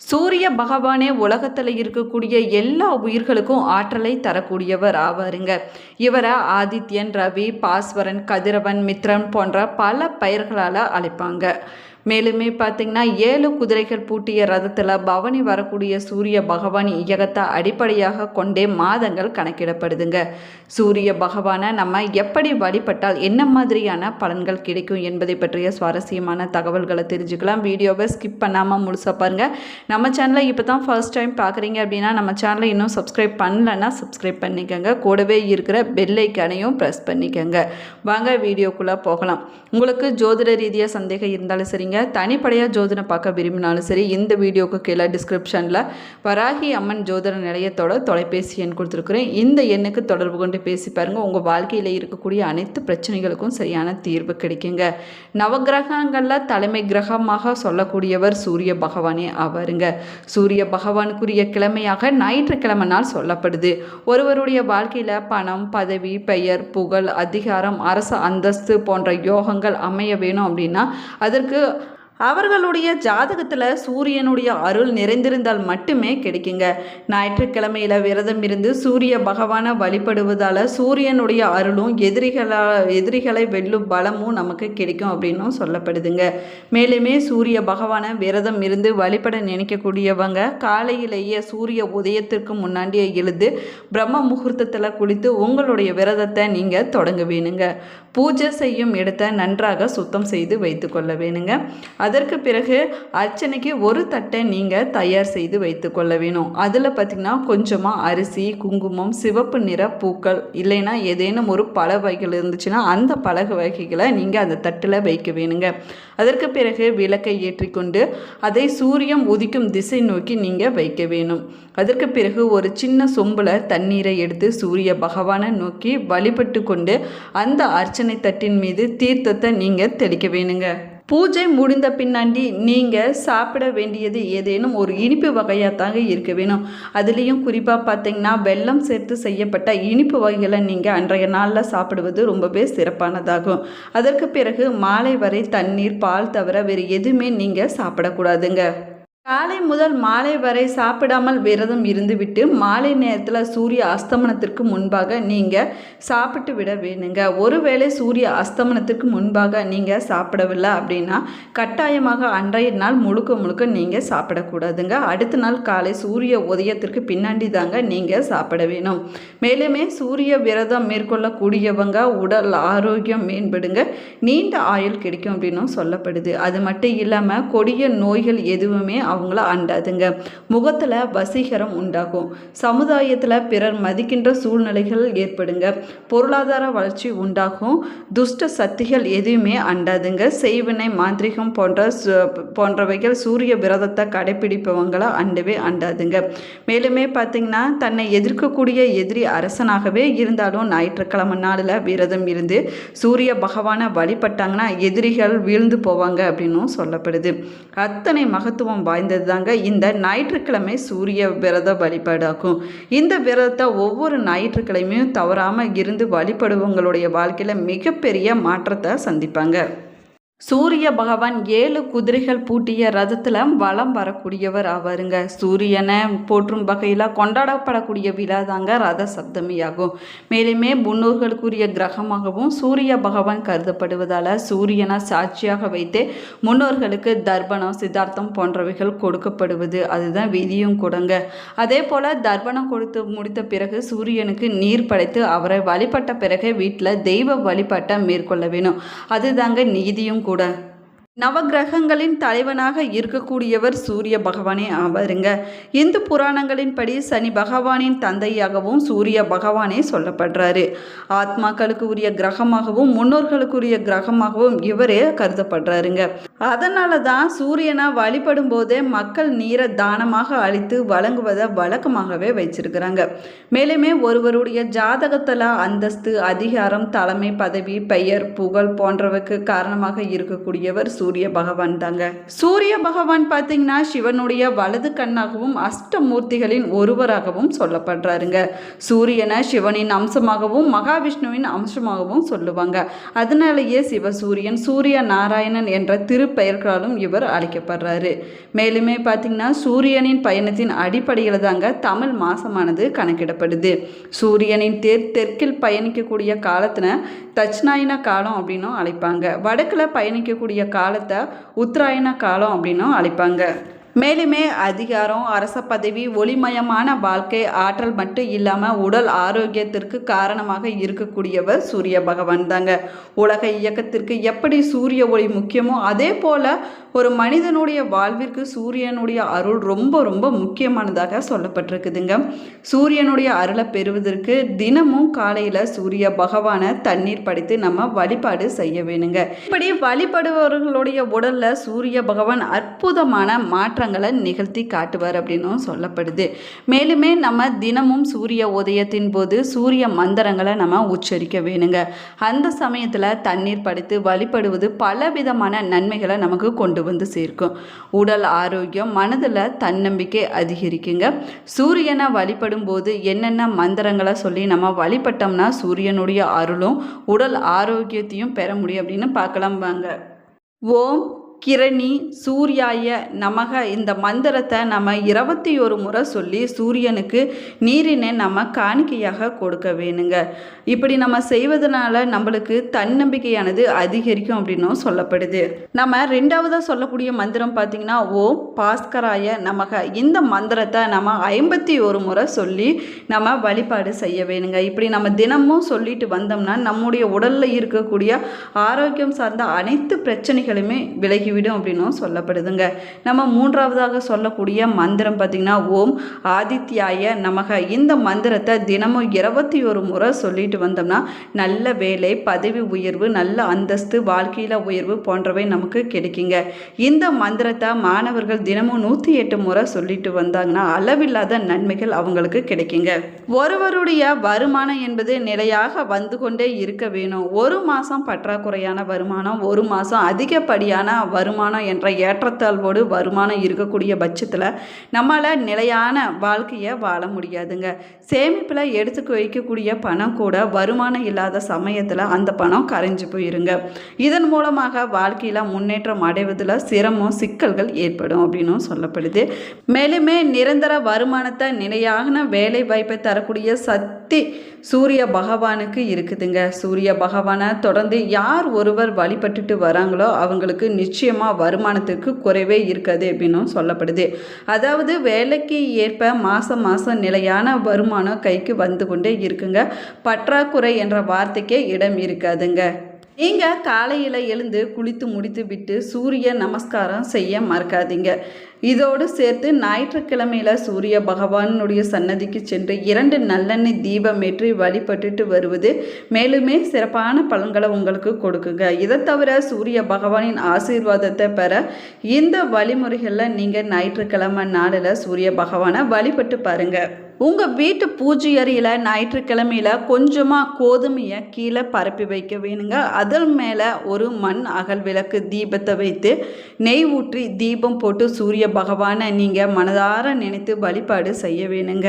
சூரிய பகவானே உலகத்தில் இருக்கக்கூடிய எல்லா உயிர்களுக்கும் ஆற்றலை தரக்கூடியவர் ஆவாருங்க. இவரை ஆதித்யன் ரவி பாஸ்வரன் கதிரவன் மித்ரன் போன்ற பல பெயர்களால் அழைப்பாங்க. மேலுமே பார்த்தீங்கன்னா ஏழு குதிரைகள் பூட்டிய ரதத்தில் பவனி வரக்கூடிய சூரிய பகவான் இயக்கத்தை அடிப்படையாக கொண்டே மாதங்கள் கணக்கிடப்படுதுங்க. சூரிய பகவானை நம்ம எப்படி வழிபட்டால் என்ன மாதிரியான பலன்கள் கிடைக்கும் என்பதை பற்றிய சுவாரஸ்யமான தகவல்களை தெரிஞ்சுக்கலாம். வீடியோவை ஸ்கிப் பண்ணாமல் முழுசாக பாருங்கள் நம்ம சேனலை இப்போ தான் ஃபர்ஸ்ட் டைம் பார்க்குறீங்க அப்படின்னா நம்ம சேனலை இன்னும் சப்ஸ்கிரைப் பண்ணலன்னா சப்ஸ்கிரைப் பண்ணிக்கோங்க. கூடவே இருக்கிற பெல்லைக்கானையும் ப்ரெஸ் பண்ணிக்கோங்க. வாங்க வீடியோக்குள்ளே போகலாம். உங்களுக்கு ஜோதிட ரீதியாக சந்தேகம் இருந்தாலும் சரிங்க. தனிப்படையாக ஜோதிடம் பார்க்க விரும்பினாலும் சரி இந்த வீடியோக்கு கீழே டிஸ்கிரிப்ஷனில் வராகி அம்மன் ஜோதிட நிலையத்தோட தொலைபேசி எண் கொடுத்துருக்குறேன். இந்த எண்ணுக்கு தொடர்பு கொண்டு பேசி பாருங்கள் உங்கள் வாழ்க்கையில் இருக்கக்கூடிய அனைத்து பிரச்சனைகளுக்கும் சரியான தீர்வு கிடைக்குங்க. நவகிரகங்களில் தலைமை கிரகமாக சொல்லக்கூடியவர் சூரிய பகவானே ஆவாருங்க சூரிய பகவானுக்குரிய கிழமையாக ஞாயிற்றுக்கிழமை நாள் சொல்லப்படுது. ஒருவருடைய வாழ்க்கையில் பணம் பதவி பெயர் புகழ் அதிகாரம் அரசு அந்தஸ்து போன்ற யோகங்கள் அமைய வேணும் அப்படின்னா அதற்கு அவர்களுடைய ஜாதகத்தில் சூரியனுடைய அருள் நிறைந்திருந்தால் மட்டுமே கிடைக்குங்க. ஞாயிற்றுக்கிழமையில் விரதம் இருந்து சூரிய பகவானை வழிபடுவதால் சூரியனுடைய அருளும் எதிரிகளா எதிரிகளை வெல்லும் பலமும் நமக்கு கிடைக்கும் அப்படின்னும் சொல்லப்படுதுங்க. மேலுமே சூரிய பகவானை விரதம் இருந்து வழிபட நினைக்கக்கூடியவங்க காலையிலேயே சூரிய உதயத்திற்கு முன்னாடியே எழுந்து பிரம்ம முகூர்த்தத்தில் குளித்து உங்களுடைய விரதத்தை நீங்கள் தொடங்க வேணுங்க. பூஜை செய்யும் இடத்தை நன்றாக சுத்தம் செய்து வைத்து கொள்ள வேணுங்க. அதற்கு பிறகு அர்ச்சனைக்கு ஒரு தட்டை நீங்கள் தயார் செய்து வைத்து கொள்ள வேணும். அதில் பார்த்திங்கன்னா கொஞ்சமாக அரிசி குங்குமம் சிவப்பு நிற பூக்கள் இல்லைன்னா ஏதேனும் ஒரு பழ வகைகள் இருந்துச்சுன்னா அந்த பழகு வகைகளை நீங்கள் அந்த தட்டில் வைக்க வேணுங்க. அதற்கு பிறகு விளக்கை ஏற்றிக்கொண்டு அதை சூரியன் உதிக்கும் திசை நோக்கி நீங்கள் வைக்க வேணும். அதற்கு பிறகு ஒரு சின்ன சொம்பில் தண்ணீரை எடுத்து சூரிய பகவானை நோக்கி வழிபட்டு கொண்டு அந்த அர்ச்சனை தட்டின் மீது தீர்த்தத்தை நீங்கள் தெளிக்க வேணுங்க. பூஜை முடிந்த பின்னாடி நீங்கள் சாப்பிட வேண்டியது ஏதேனும் ஒரு இனிப்பு வகையாக தாங்க இருக்க வேணும். அதுலேயும் குறிப்பாக பார்த்தீங்கன்னா வெல்லம் சேர்த்து செய்யப்பட்ட இனிப்பு வகைகளை நீங்கள் அன்றைய நாளில் சாப்பிடுவது ரொம்பவே சிறப்பானதாகும். அதற்கு பிறகு மாலை வரை தண்ணீர் பால் தவிர வேறு எதுவுமே நீங்கள் சாப்பிடக்கூடாதுங்க. காலை முதல் மாலை வரை சாப்பிடாமல் விரதம் இருந்துவிட்டு மாலை நேரத்தில் சூரிய அஸ்தமனத்திற்கு முன்பாக நீங்கள் சாப்பிட்டு விட வேணுங்க. ஒருவேளை சூரிய அஸ்தமனத்திற்கு முன்பாக நீங்கள் சாப்பிடவில்லை அப்படின்னா கட்டாயமாக அன்றைய நாள் முழுக்க முழுக்க நீங்கள் சாப்பிடக்கூடாதுங்க. அடுத்த நாள் காலை சூரிய உதயத்திற்கு பின்னாடி தாங்க நீங்கள் சாப்பிட வேணும். மேலுமே சூரிய விரதம் மேற்கொள்ளக்கூடியவங்க உடல் ஆரோக்கியம் மேம்படுங்க. நீண்ட ஆயுள் கிடைக்கும் அப்படின்னும் சொல்லப்படுது. அது மட்டும் இல்லாமல் கொடிய நோய்கள் எதுவுமே அவங்கள அண்டாதுங்க. முகத்தில் வசீகரம் உண்டாகும். சமுதாயத்தில் பிறர் மதிக்கின்ற சூழ்நிலைகள் ஏற்படுங்க. பொருளாதார வளர்ச்சி உண்டாகும். துஷ்ட சக்திகள் எதுவுமே அண்டாதுங்க. செய்வினை மாந்திரிகம் போன்ற போன்றவைகள் சூரிய விரதத்தை கடைபிடிப்பவங்களை அண்டவே அண்டாதுங்க. மேலுமே பார்த்திங்கன்னா தன்னை எதிர்க்கக்கூடிய எதிரி அரசனாகவே இருந்தாலும் ஞாயிற்றுக்கிழமை நாளில் விரதம் இருந்து சூரிய பகவானை வழிபட்டாங்கன்னா எதிரிகள் வீழ்ந்து போவாங்க அப்படின்னும் சொல்லப்படுது. அத்தனை மகத்துவம் வாய்ந்த வாய்ந்தது தாங்க இந்த ஞாயிற்றுக்கிழமை சூரிய விரத வழிபாடாகும். இந்த விரதத்தை ஒவ்வொரு ஞாயிற்றுக்கிழமையும் தவறாமல் இருந்து வழிபடுவங்களுடைய வாழ்க்கையில் மிகப்பெரிய மாற்றத்தை சந்திப்பாங்க. சூரிய பகவான் ஏழு குதிரைகள் பூட்டிய ரதத்தில் வலம் வரக்கூடியவர் ஆவாருங்க. சூரியனை போற்றும் வகையில் கொண்டாடப்படக்கூடிய விழா தாங்க ரத சப்தமியாகும். மேலுமே முன்னோர்களுக்குரிய கிரகமாகவும் சூரிய பகவான் கருதப்படுவதால் சூரியனை சாட்சியாக வைத்து முன்னோர்களுக்கு தர்ப்பணம் சித்தார்த்தம் போன்றவைகள் கொடுக்கப்படுவது அதுதான் விதியும் கொடுங்க. அதே போல் தர்ப்பணம் கொடுத்து முடித்த பிறகு சூரியனுக்கு நீர் படைத்து அவரை வழிபட்ட பிறகு வீட்டில் தெய்வ வழிபாட்டை மேற்கொள்ள வேணும். அதுதாங்க நீதியும் கூட. நவகிரகங்களின் தலைவனாக இருக்கக்கூடியவர் சூரிய பகவானே ஆவாருங்க. இந்து புராணங்களின்படி சனி பகவானின் தந்தையாகவும் சூரிய பகவானே சொல்லப்படுறாரு. ஆத்மாக்களுக்கு உரிய கிரகமாகவும் முன்னோர்களுக்குரிய கிரகமாகவும் இவரே கருதப்படுறாருங்க. அதனால தான் சூரியனை வழிபடும் போதே மக்கள் நீரை தானமாக அளித்து வழங்குவதை வழக்கமாகவே வச்சிருக்கிறாங்க. மேலுமே ஒருவருடைய ஜாதகத்தில் அந்தஸ்து அதிகாரம் தலைமை பதவி பெயர் புகழ் போன்றவைக்கு காரணமாக இருக்கக்கூடியவர் சூரிய பகவான் தாங்க. சூரிய பகவான் பார்த்தீங்கன்னா சிவனுடைய வலது கண்ணாகவும் அஷ்டமூர்த்திகளின் ஒருவராகவும் சொல்லப்படுறாருங்க. சூரியனை சிவனின் அம்சமாகவும் மகாவிஷ்ணுவின் அம்சமாகவும் சொல்லுவாங்க. அதனாலேயே சிவசூரியன் சூரிய நாராயணன் என்ற திரு பெயர்களாலும் இவர் அழைக்கப்படுறாரு. மேலுமே பார்த்திங்கன்னா சூரியனின் பயணத்தின் அடிப்படையில் தாங்க தமிழ் மாதமானது கணக்கிடப்படுது. சூரியனின் தேர் தெற்கில் பயணிக்கக்கூடிய காலத்தில் தட்சிணாயன காலம் அப்படின்னும் அழைப்பாங்க. வடக்கில் பயணிக்கக்கூடிய காலத்தை உத்தராயண காலம் அப்படின்னும் அழைப்பாங்க. மேலுமே அதிகாரம் அரச பதவி ஒளிமயமான வாழ்க்கை ஆற்றல் மட்டும் இல்லாமல் உடல் ஆரோக்கியத்திற்கு காரணமாக இருக்கக்கூடியவர் சூரிய பகவான் தாங்க. உலக இயக்கத்திற்கு எப்படி சூரிய ஒளி முக்கியமோ அதே போல் ஒரு மனிதனுடைய வாழ்விற்கு சூரியனுடைய அருள் ரொம்ப ரொம்ப முக்கியமானதாக சொல்லப்பட்டிருக்குதுங்க. சூரியனுடைய அருளை பெறுவதற்கு தினமும் காலையில் சூரிய பகவானை தண்ணீர் படைத்து நம்ம வழிபாடு செய்ய வேணுங்க. இப்படி வழிபடுபவர்களுடைய உடலில் சூரிய பகவான் அற்புதமான மாற்ற மாற்றங்களை நிகழ்த்தி காட்டுவார் அப்படின்னும் சொல்லப்படுது. மேலுமே நம்ம தினமும் சூரிய உதயத்தின் போது சூரிய மந்திரங்களை நம்ம உச்சரிக்க வேணுங்க. அந்த சமயத்தில் தண்ணீர் படைத்து வழிபடுவது பல விதமான நன்மைகளை நமக்கு கொண்டு வந்து சேர்க்கும். உடல் ஆரோக்கியம் மனதில் தன்னம்பிக்கை அதிகரிக்குங்க. சூரியனை வழிபடும் போது என்னென்ன மந்திரங்களை சொல்லி நம்ம வழிபட்டோம்னா சூரியனுடைய அருளும் உடல் ஆரோக்கியத்தையும் பெற முடியும் அப்படின்னு பார்க்கலாம் வாங்க. ஓம் கிரணி சூர்யாய நமக இந்த மந்திரத்தை நம்ம இருபத்தி ஒரு முறை சொல்லி சூரியனுக்கு நீரினை நம்ம காணிக்கையாக கொடுக்க வேணுங்க. இப்படி நம்ம செய்வதனால நம்மளுக்கு தன்னம்பிக்கையானது அதிகரிக்கும் அப்படின்னும் சொல்லப்படுது. நம்ம ரெண்டாவதாக சொல்லக்கூடிய மந்திரம் பார்த்திங்கன்னா ஓம் பாஸ்கராய நமக இந்த மந்திரத்தை நம்ம ஐம்பத்தி ஒரு முறை சொல்லி நம்ம வழிபாடு செய்ய வேணுங்க. இப்படி நம்ம தினமும் சொல்லிட்டு வந்தோம்னா நம்முடைய உடலில் இருக்கக்கூடிய ஆரோக்கியம் சார்ந்த அனைத்து பிரச்சனைகளுமே விலகி விலகிவிடும் அப்படின்னும் சொல்லப்படுதுங்க. நம்ம மூன்றாவதாக சொல்லக்கூடிய மந்திரம் பார்த்திங்கன்னா ஓம் ஆதித்யாய நமக. இந்த மந்திரத்தை தினமும் இருபத்தி ஒரு முறை சொல்லிட்டு வந்தோம்னா நல்ல வேலை பதவி உயர்வு நல்ல அந்தஸ்து வாழ்க்கையில் உயர்வு போன்றவை நமக்கு கிடைக்குங்க. இந்த மந்திரத்தை மாணவர்கள் தினமும் நூற்றி எட்டு முறை சொல்லிட்டு வந்தாங்கன்னா அளவில்லாத நன்மைகள் அவங்களுக்கு கிடைக்குங்க. ஒருவருடைய வருமானம் என்பது நிலையாக வந்து கொண்டே இருக்க வேணும். ஒரு மாதம் பற்றாக்குறையான வருமானம் ஒரு மாதம் அதிகப்படியான வருமானம் என்ற ஏற்றத்தாழ்வோடு வருமானம் இருக்கக்கூடிய பட்சத்தில் நம்மளால் நிலையான வாழ்க்கையை வாழ முடியாதுங்க. சேமிப்பில் எடுத்து வைக்கக்கூடிய பணம் கூட வருமானம் இல்லாத சமயத்தில் அந்த பணம் கரைஞ்சு போயிருங்க. இதன் மூலமாக வாழ்க்கையில் முன்னேற்றம் அடைவதில் சிரமம் சிக்கல்கள் ஏற்படும் அப்படின்னும் சொல்லப்படுது. மேலுமே நிரந்தர வருமானத்தை நிலையான வேலை வாய்ப்பை தரக்கூடிய சக்தி சூரிய பகவானுக்கு இருக்குதுங்க. சூரிய பகவானை தொடர்ந்து யார் ஒருவர் வழிபட்டுட்டு வராங்களோ அவங்களுக்கு நிச்சயம் நிச்சயமாக வருமானத்துக்கு குறைவே இருக்காது அப்படின்னும் சொல்லப்படுது. அதாவது வேலைக்கு ஏற்ப மாதம் மாதம் நிலையான வருமானம் கைக்கு வந்து கொண்டே இருக்குங்க. பற்றாக்குறை என்ற வார்த்தைக்கே இடம் இருக்காதுங்க. நீங்கள் காலையில் எழுந்து குளித்து முடித்து விட்டு சூரிய நமஸ்காரம் செய்ய மறக்காதீங்க. இதோடு சேர்த்து ஞாயிற்றுக்கிழமையில் சூரிய பகவானுடைய சன்னதிக்கு சென்று இரண்டு நல்லெண்ணெய் தீபம் ஏற்றி வழிபட்டுட்டு வருவது மேலுமே சிறப்பான பலன்களை உங்களுக்கு கொடுக்குங்க. இதை தவிர சூரிய பகவானின் ஆசீர்வாதத்தை பெற இந்த வழிமுறைகளில் நீங்கள் ஞாயிற்றுக்கிழமை நாளில் சூரிய பகவானை வழிபட்டு பாருங்கள் உங்கள் வீட்டு பூஜை அறையில் ஞாயிற்றுக்கிழமையில் கொஞ்சமாக கோதுமையை கீழே பரப்பி வைக்க வேணுங்க. அதன் மேலே ஒரு மண் அகல் விளக்கு தீபத்தை வைத்து நெய் ஊற்றி தீபம் போட்டு சூரிய பகவானை நீங்கள் மனதார நினைத்து வழிபாடு செய்ய வேணுங்க.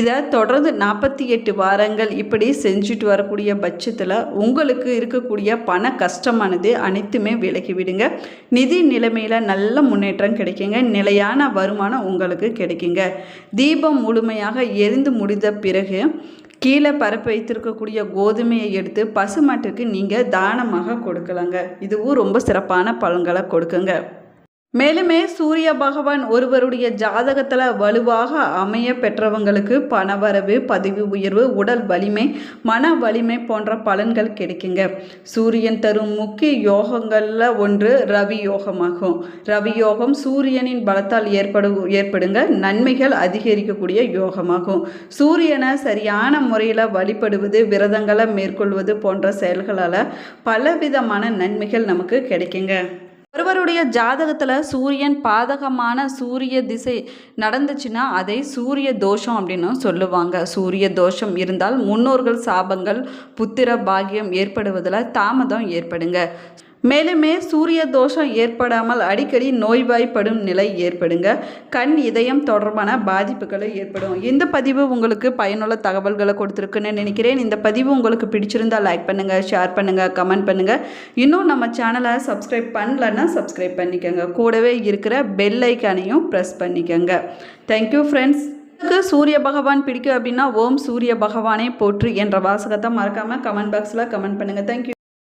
இதை தொடர்ந்து நாற்பத்தி எட்டு வாரங்கள் இப்படி செஞ்சுட்டு வரக்கூடிய பட்சத்தில் உங்களுக்கு இருக்கக்கூடிய பண கஷ்டமானது அனைத்துமே விலகிவிடுங்க நிதி நிலைமையில் நல்ல முன்னேற்றம் கிடைக்குங்க. நிலையான வருமானம் உங்களுக்கு கிடைக்குங்க. தீபம் முழுமையாக எரிந்து முடிந்த பிறகு கீழே பரப்ப வைத்திருக்கக்கூடிய கோதுமையை எடுத்து பசுமாட்டுக்கு நீங்கள் தானமாக கொடுக்கலாங்க. இதுவும் ரொம்ப சிறப்பான பலன்களை கொடுக்குங்க. மேலுமே சூரிய பகவான் ஒருவருடைய ஜாதகத்தில் வலுவாக அமைய பெற்றவங்களுக்கு பணவரவு பதவி உயர்வு உடல் வலிமை மன வலிமை போன்ற பலன்கள் கிடைக்குங்க. சூரியன் தரும் முக்கிய யோகங்களில் ஒன்று ரவி யோகமாகும். ரவி யோகம் சூரியனின் பலத்தால் ஏற்படு ஏற்படுங்க. நன்மைகள் அதிகரிக்கக்கூடிய யோகமாகும். சூரியனை சரியான முறையில் வழிபடுவது விரதங்களை மேற்கொள்வது போன்ற செயல்களால் பலவிதமான நன்மைகள் நமக்கு கிடைக்குங்க. ஒருவருடைய ஜாதகத்தில் சூரியன் பாதகமான சூரிய திசை நடந்துச்சுன்னா அதை சூரிய தோஷம் அப்படின்னு சொல்லுவாங்க. சூரிய தோஷம் இருந்தால் முன்னோர்கள் சாபங்கள் புத்திர பாகியம் ஏற்படுவதில் தாமதம் ஏற்படுங்க. மேலுமே சூரிய தோஷம் ஏற்படாமல் அடிக்கடி நோய்வாய்ப்படும் நிலை ஏற்படுங்க. கண் இதயம் தொடர்பான பாதிப்புகளை ஏற்படும். இந்த பதிவு உங்களுக்கு பயனுள்ள தகவல்களை கொடுத்துருக்குன்னு நினைக்கிறேன். இந்த பதிவு உங்களுக்கு பிடிச்சிருந்தா லைக் பண்ணுங்கள் ஷேர் பண்ணுங்கள் கமெண்ட் பண்ணுங்கள் இன்னும் நம்ம சேனலை சப்ஸ்கிரைப் பண்ணலன்னா சப்ஸ்கிரைப் பண்ணிக்கோங்க. கூடவே இருக்கிற பெல் ஐக்கானையும் ப்ரெஸ் பண்ணிக்கோங்க. தேங்க்யூ ஃப்ரெண்ட்ஸ் உங்களுக்கு சூரிய பகவான் பிடிக்கும் அப்படின்னா ஓம் சூரிய பகவானே போற்று என்ற வாசகத்தை மறக்காமல் கமெண்ட் பாக்ஸில் கமெண்ட் பண்ணுங்கள் தேங்க்யூ